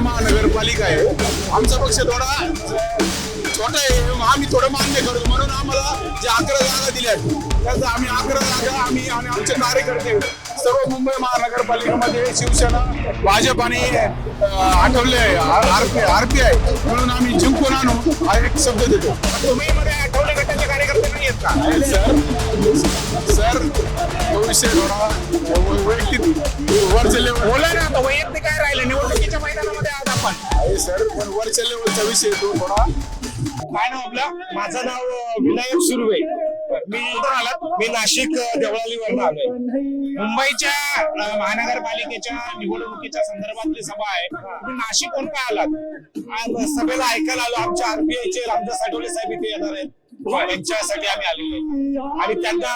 महानगरपालिका आहे. आमचा पक्ष थोडा छोटा आहे. आम्ही थोडं मान्य करतो म्हणून आम्हाला जे अकरा जागा दिल्या त्याचं आम्ही अकरा जागा आम्ही आणि आमचे कार्यकर्ते सर्व मुंबई महानगरपालिकेमध्ये शिवसेना भाजप आणि आठवले आरपी आरपीआय म्हणून आम्ही जिंकून आणू हा एक शब्द देतो. तुम्ही मध्ये आठवले गटाचे कार्यकर्ते नाही आहेत का? सर सर तो विषय थोडा वैयक्तिक लेवल बोला ना वैयक्तिक काय राहिलं? निवडणुकीच्या मैदानामध्ये आपण. सर पण वरच्या लेवलचा विषय तो थोडा. काय नाव आपलं? माझं नाव विनायक सुर्वे. मी इथं आलात मी नाशिक देवळालीवर आलोय. मुंबईच्या अ, महानगरपालिकेच्या निवडणुकीच्या संदर्भातली सभा आहे. तुम्ही नाशिकहून का आलात? आज सभेला ऐकायला आलो. आमच्या आरबीआयचे रामदास साठवले साहेब इथे येणार आहेत. त्यांच्यासाठी आम्ही आलेलो आहे. आणि त्यांना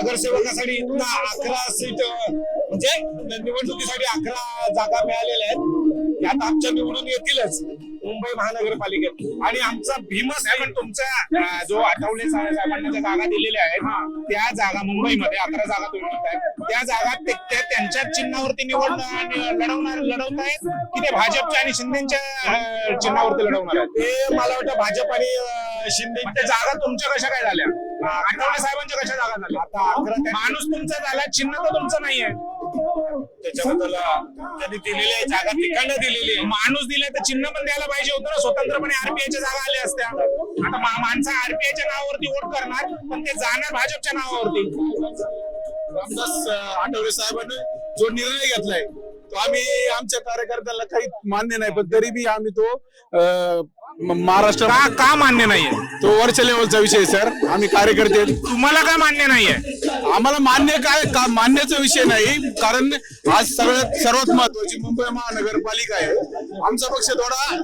नगरसेवकासाठी इथनं अकरा सीट म्हणजे निवडणुकीसाठी अकरा जागा मिळालेल्या आहेत. यात आमच्या निवडून येतीलच मुंबई महानगरपालिकेत. आणि आमचा भीमस अ, जो आठवले साहेब- साहेबांना ज्या जागा दिलेल्या आहेत त्या जागा मुंबईमध्ये अकरा जागा तुम्ही त्या जागा त्यांच्या चिन्हावरती निवड आणि लढवणार लढवतायत? की ते भाजपच्या आणि शिंदेच्या चिन्हावरती लढवणार आहेत? ते मला वाटतं भाजप आणि अ, शिंदे पण त्या जागा तुमच्या कशा काय झाल्या? आठवले साहेबांच्या कशा जागा झाल्या? आता माणूस तुमचा झाला चिन्ह तर तुमचं नाहीये. त्याच्याबद्दल त्यांनी दिलेली आहे जागा तिकडनं दिलेली आहे. माणूस दिलाय तर चिन्ह पण द्यायला पाहिजे होतं ना स्वतंत्रपणे आरपीआयच्या जागा आल्या असत्या. आता मा- माणसं आरपीआयच्या नावावरती वोट करणार पण ते जाणार भाजपच्या नावावरती. रामदास आठवले साहेबांनी जो निर्णय घेतलाय आम्ही आमच्या कार्यकर्त्याला काही मान्य नाही पण तरी बी आम्ही तो अं, महाराष्ट्र का का मान्य नाहीये? तो वरच्या लेवलचा विषय सर आम्ही कार्यकर्ते आहेत. तुम्हाला का मान्य नाहीये? आम्हाला मान्य काय का मान्याचा विषय नाही कारण आज सगळ्यात सर्वात महत्वाची मुंबई महानगरपालिका आहे. आमचा पक्ष थोडा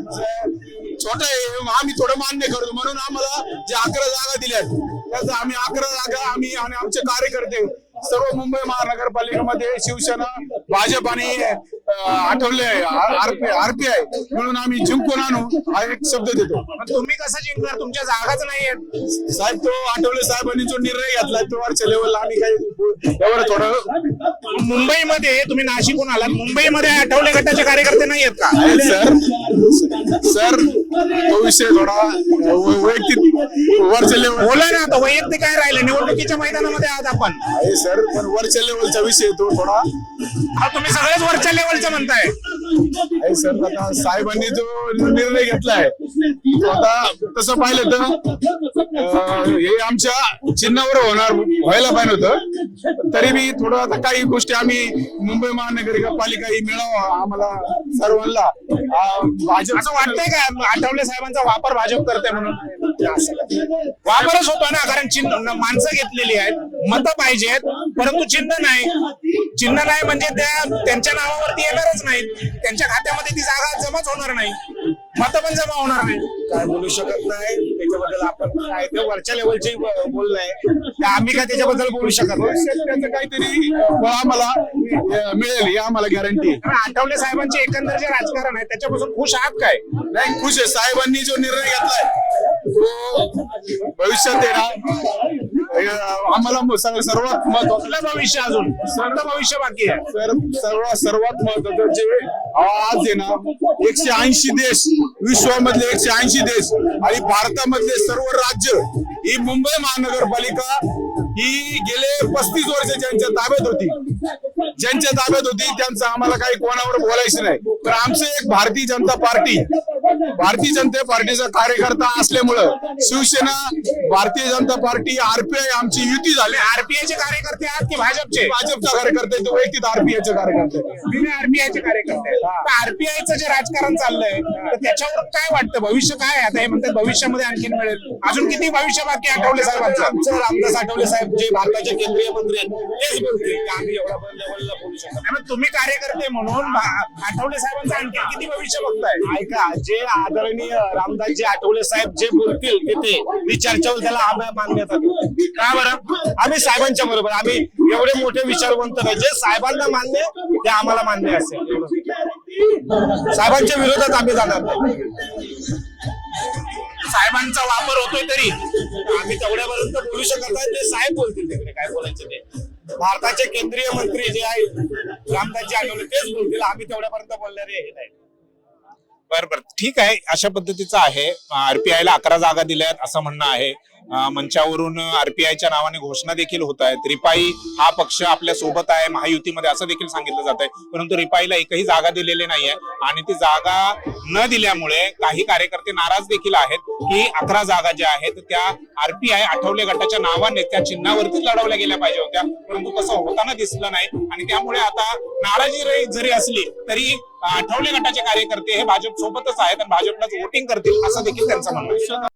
छोटा आहे आम्ही थोडं मान्य करतो. म्हणून आम्हाला जे अकरा जागा दिल्या त्याचं आम्ही अकरा जागा आम्ही आणि आमचे कार्यकर्ते सर्व मुंबई महानगरपालिकेमध्ये शिवसेना भाजप आणि आठवले आरपीआय म्हणून आम्ही जिंकून आणू हा एक शब्द देतो. तुम्ही कसं जिंकणार? तुमच्या जागाच नाहीये. साहेब तो आठवले साहेबांनी जो निर्णय घेतलाय तो वरच्या लेवलला आम्ही काही एवढं थोडं मुंबईमध्ये तुम्ही नाशिकहून आलात. मुंबईमध्ये आठवले गटाचे कार्यकर्ते नाही आहेत का? सर सर तो विषय थोडा वैयक्तिक वरच्या लेवल बोला ना आता वैयक्तिक काय राहिलं? निवडणुकीच्या मैदानामध्ये आज आपण. सर पण वरच्या लेवलचा विषय तो थोडा अहो, तुम्ही सगळेच वरच्या लेवलचं म्हणताय? आहे सर आता साहेबांनी जो निर्णय घेतलाय आता तसं पाहिलं तर हे आमच्या चिन्हावर होणार व्हायला पाहिजे होतं. तरी बी थोडं आता काही गोष्टी आम्ही मुंबई महानगरपालिका ही मिळावं आम्हाला सर्वांना. भाजप असं वाटतंय का? आठवले साहेबांचा वापर भाजप करते म्हणून. वापरच होतो ना कारण चिन्ह माणसं घेतलेली आहेत मतं पाहिजेत परंतु चिन्ह नाही. चिन्ह नाही म्हणजे त्या त्यांच्या नावावरती येणारच नाहीत. त्यांच्या खात्यामध्ये ती जागा जमाच होणार नाही. पण जमा होणार नाही? काय बोलू शकत नाही. त्याच्याबद्दल आपण काय ते वरच्या लेवलचे बोलणं आहे. आम्ही काय त्याच्याबद्दल बोलू शकत नाही. त्याचं काहीतरी फळ आम्हाला अं, मिळेल ही आम्हाला गॅरंटी कारण आठवले साहेबांचे एकंदर जे राजकारण आहे त्याच्यापासून खुश आहात काय? नाही खुश आहे. साहेबांनी जो निर्णय घेतलाय तो भविष्यात अं, आम्हाला म- सग- सर्वात महत्वाचं कुठलं भविष्य अजून. कोणतं भविष्य बाकी आहे. सर सर्वात सर्वात महत्वाचं जे आज आहे ना एकशे ऐंशी देश विश्वामधले एकशे ऐंशी देश आणि भारतामधले सर्व राज्य ही मुंबई महानगरपालिका ही गेले पस्तीस वर्ष ज्यांच्या ताब्यात होती. ज्यांच्या ताब्यात होती त्यांचं आम्हाला काही कोणावर बोलायचं नाही. तर आमचं एक भारतीय जनता पार्टी भारतीय जनता पार्टीचा कार्यकर्ता असल्यामुळं शिवसेना भारतीय जनता पार्टी आरपीआय आमची युती झाली. आरपीआयचे कार्यकर्ते आहात की भाजपचे? भाजपचा कार्यकर्ता तो वैयक्तिक आरपीआयचे कार्यकर्ते. आरपीआयचे कार्यकर्ते आरपीआयचं जे राजकारण चाललंय तर त्याच्यावरून काय वाटतं? भविष्य काय आता हे म्हणतात भविष्यामध्ये आणखीन मिळेल. अजून किती भविष्य बाकी आठवले साहेबांचं आमचं रामदास आठवले साहेब जे भारताचे केंद्रीय मंत्री आहेत तेच बोलतील. की आम्ही एवढा तुम्ही कार्यकर्ते म्हणून आठवले साहेबांचं आणखी किती भविष्य बघताय. ऐका जे आदरणीय रामदासजी आठवले साहेब जे बोलतील तिथे मी चर्चेवर त्याला आम्ही मान्यता देऊ. का बरं? आम्ही साहेबांच्या बरोबर आम्ही एवढे मोठे विचारवंत नाही. जे साहेबांना मान्य ते आम्हाला मान्य असेल. साहेबांच्या विरोधात आम्ही जाणार नाही. साहेबांचा वापर होतोय तरी. आम्ही तेवढ्यापर्यंत बोलू शकत नाही. ते साहेब बोलतील तिकडे काय बोलायचं ते? भारताचे केंद्रीय मंत्री जे आहेत रामदासजी आठवले तेच बोलतील. आम्ही तेवढ्यापर्यंत बोलणारे हे नाही. बरं बरं. ठीक आहे. अशा पद्धतीचं आहे. आरपीआय ला अकरा जागा दिल्यात असं म्हणणं आहे. मंचावरून आरपीआयच्या नावाने घोषणा देखील होत आहेत. रिपाई हा पक्ष आपल्यासोबत आहे. महायुतीमध्ये असं देखील सांगितलं जात आहे. परंतु रिपाईला एकही जागा दिलेली नाहीये. आणि ती जागा न दिल्यामुळे काही कार्यकर्ते नाराज देखील आहेत की अकरा जागा ज्या आहेत त्या आरपीआय आठवले गटाच्या नावाने त्या चिन्हावरतीच लढवल्या गेल्या पाहिजे होत्या. परंतु तसं होताना दिसलं नाही. आणि त्यामुळे आता नाराजी जरी असली तरी आठवले गटाचे कार्यकर्ते हे भाजप सोबतच आहेत आणि भाजपलाच वोटिंग करतील असं देखील त्यांचं म्हणणं